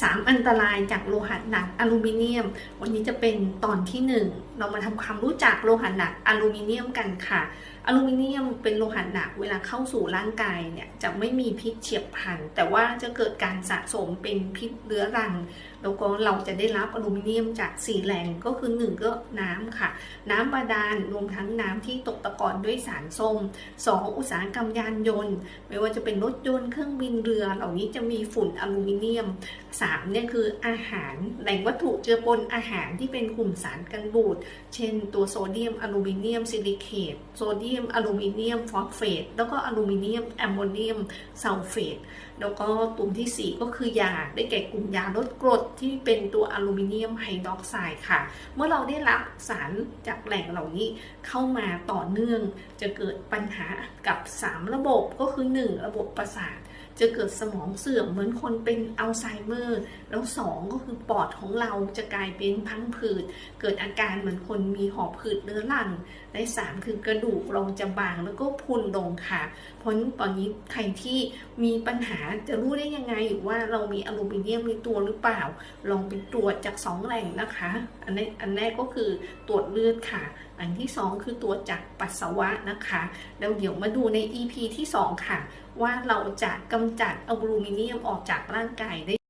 3อันตรายจากโลหะหนักอลูมิเนียม วันนี้จะเป็นตอนที่ 1 เรามาทำความรู้จักโลหะหนักอลูมิเนียมกันค่ะ อลูมิเนียมเป็นโลหะหนักเวลาเข้าสู่ร่างกายเนี่ยจะไม่มีพิษเฉียบพลัน แต่ว่าจะเกิดการสะสมเป็นพิษเรื้อรัง แล้วก็เราจะได้รับอลูมิเนียมจากสี่แหล่งก็คือ 1 ก็น้ำค่ะ น้ำบาดาลรวมทั้งน้ำที่ตกตะกอนด้วยสารส้ม 2 อุตสาหกรรมยานยนต์ ไม่ว่าจะเป็นรถยนต์เครื่องบินเรือเหล่านี้จะมีฝุ่นอลูมิเนียม3เนี่ยคืออาหารแหล่งวัตถุเจือปนอาหารที่เป็นกลุ่มสารกันบูด เช่นตัวโซเดียมอลูมิเนียมซิลิเคตโซเดียมอลูมิเนียมฟอสเฟตแล้วก็อลูมิเนียมแอมโมเนียมซัลเฟตแล้วก็ตัวที่ 4 ก็คือยาได้แก่กลุ่มยาลดกรดที่เป็นตัวอลูมิเนียมไฮดรอกไซด์ค่ะ เมื่อเราได้รับสารจากแหล่งเหล่านี้เข้ามาต่อเนื่องจะเกิดปัญหากับ 3 ระบบก็คือ 1 ระบบประสาท จะเกิดสมองเสื่อมเหมือนคนเป็นอัลไซเมอร์ แล้ว2ก็คือปอดของเราจะกลายเป็นพังผืด เกิดอาการเหมือนคนมีหอบผืดเรื้อรังและ3คือกระดูกเราจะบางแล้วก็พุนลงค่ะเพราะฉะนั้นตอนนี้ใครที่มีปัญหาจะรู้ได้ยังไงว่าเรามีอลูมิเนียมในตัวหรือเปล่า ลองไปตรวจจาก2แหล่งนะคะ อันนี้อันแรกก็คือตรวจเลือดค่ะ อันที่2คือตรวจจากปัสสาวะนะคะ แล้วเดี๋ยวมาดูใน EP ที่2ค่ะว่าเราจะกำจัดอลูมิเนียมออกจากร่างกายได้